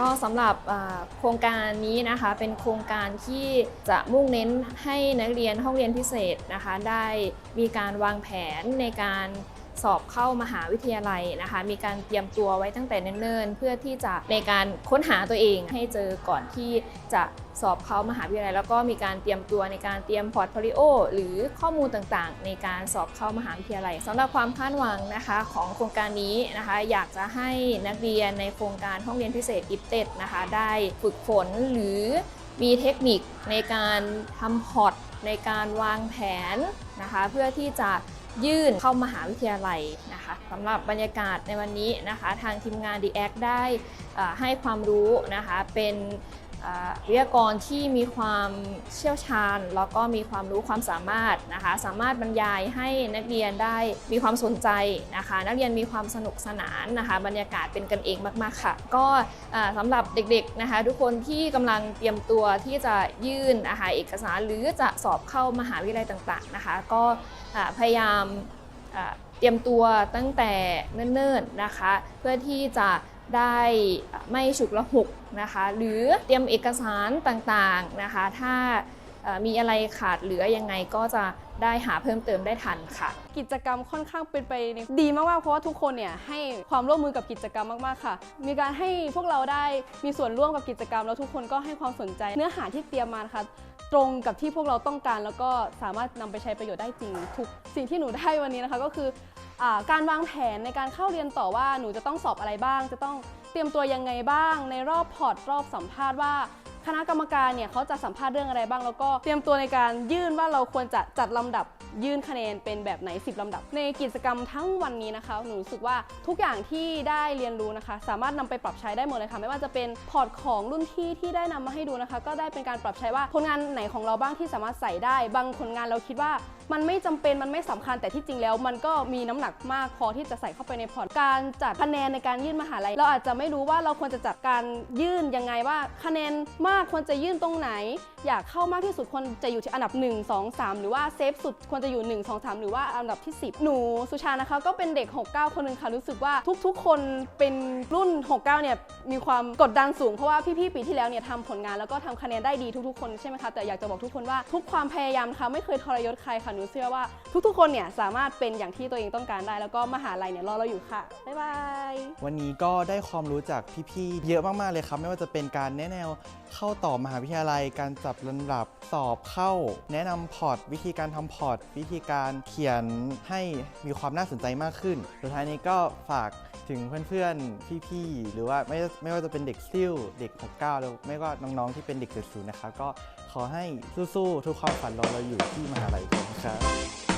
ก็สำหรับโครงการนี้นะคะเป็นโครงการที่จะมุ่งเน้นให้นักเรียนห้องเรียนพิเศษนะคะได้มีการวางแผนในการ สอบเข้ามหาวิทยาลัยนะคะ มีการเตรียมตัวไว้ตั้งแต่เนิ่นๆ เพื่อที่จะในการค้นหาตัวเองให้เจอก่อนที่จะสอบเข้ามหาวิทยาลัย แล้วก็มีการเตรียมตัวในการเตรียมพอร์ตโฟลิโอหรือข้อมูลต่างๆ ในการสอบเข้ามหาวิทยาลัยสำหรับความคาดหวังนะคะของโครงการนี้นะคะ อยากจะให้นักเรียนในโครงการห้องเรียนพิเศษกิฟเต็ดนะคะได้ฝึกฝนหรือมีเทคนิคในการทำพอร์ตในการวางแผนนะคะ เพื่อที่จะ ยื่นเข้ามหาวิทยาลัยนะคะสำหรับบรรยากาศในวันนี้นะคะ ทางทีมงาน d ีแอคได้ให้ความรู้นะคะเป็น วิทยากรที่มีความเชี่ยวชาญ แล้วก็มีความรู้ความสามารถนะคะสามารถบรรยายให้นักเรียนได้มีความสนใจนะคะ นักเรียนมีความสนุกสนานนะคะ บรรยากาศเป็นกันเองมาก ๆ ค่ะ ก็เอ่อสำหรับเด็กๆนะคะ ทุกคนที่กำลังเตรียมตัวที่จะยื่นนะคะเอกสารหรือจะสอบเข้ามหาวิทยาลัยต่างๆนะคะ ก็พยายามเตรียมตัวตั้งแต่เนิ่นๆนะคะ เพื่อที่จะ ได้ไม่ฉุกละหุกนะคะ หรือเตรียมเอกสารต่างๆนะคะ ถ้ามีอะไรขาดเหลือยังไงก็จะได้หาเพิ่มเติมได้ทันค่ะ กิจกรรมค่อนข้างเป็นไปดีมากๆเพราะว่าทุกคนเนี่ยให้ความร่วมมือกับกิจกรรมมากๆค่ะ มีการให้พวกเราได้มีส่วนร่วมกับกิจกรรม แล้วทุกคนก็ให้ความสนใจ เนื้อหาที่เตรียมมานะคะตรงกับที่พวกเราต้องการแล้วก็สามารถนำไปใช้ประโยชน์ได้จริง ทุกสิ่งที่หนูได้วันนี้นะคะก็คือ การวางแผนในการเข้าเรียนต่อว่าหนูจะต้องสอบอะไรบ้าง จะต้องเตรียมตัวยังไงบ้าง ในรอบพอร์ตรอบสัมภาษณ์ว่าคณะกรรมการเนี่ยเขาจะสัมภาษณ์เรื่องอะไรบ้าง แล้วก็เตรียมตัวในการยื่นว่าเราควรจะจัดลำดับยื่นคะแนนเป็นแบบไหน 10 ลำดับ ในกิจกรรมทั้งวันนี้นะคะ หนูรู้สึกว่าทุกอย่างที่ได้เรียนรู้นะคะ สามารถนำไปปรับใช้ได้หมดเลยค่ะ ไม่ว่าจะเป็นพอร์ตของรุ่นพี่ที่ได้นำมาให้ดูนะคะ ก็ได้เป็นการปรับใช้ว่าผลงานไหนของเราบ้างที่สามารถใส่ได้ บางผลงานเราคิดว่า มันไม่จำเป็นมันไม่สำคัญแต่ที่จริงแล้ว มันก็มีน้ำหนักมากพอที่จะใส่เข้าไปในพอร์ตการจัดคะแนนในการยื่นมหาลัย เราอาจจะไม่รู้ว่าเราควรจะจัดการยื่นยังไงว่าคะแนนมากควรจะยื่นตรงไหน อยากเข้ามากที่สุดควรจะอยู่ที่อันดับ 1 2 3 หรือว่าเซฟสุดควรจะอยู่ 1 2 3 หรือว่าอันดับที่ 10 หนูสุชานะคะก็เป็นเด็ก 69 คนหนึ่งค่ะรู้สึกว่าทุกๆ คนเป็นรุ่น 69 เนี่ยมีความกดดันสูงเพราะว่าพี่ๆปีที่แล้วเนี่ยทำผลงานแล้วก็ทำคะแนนได้ดีทุกๆ คนใช่ไหมคะแต่อยากจะบอกทุกคนว่าทุกความพยายามนะคะไม่เคยทรยศใครค่ะนูเชื่อว่าทุกๆ คนเนี่ยสามารถเป็นอย่างที่ตัวเองต้องการได้ แล้วก็มหาลัยเนี่ยรอเราอยู่ค่ะ บ๊ายบาย วันนี้ก็ได้ความรู้จากพี่ๆ เยอะมากๆเลยครับ ไม่ว่าจะเป็นการแนะแนวเข้าต่อมหาวิทยาลัย การจับลำดับสอบเข้า แนะนำพอร์ต วิธีการทำพอร์ต วิธีการเขียนให้มีความน่าสนใจมากขึ้น สุดท้ายนี้ก็ฝากถึงเพื่อนๆ พี่ๆ หรือว่าไม่ไม่ว่าจะเป็นเด็กซิ่ว เด็ก 69 แล้วไม่ก็น้องๆ ที่เป็นเด็ก70นย์นะครับ ก็ขอให้สู้ๆ ทุกความฝันราเราอยู่ที่มหาลัย กันครับ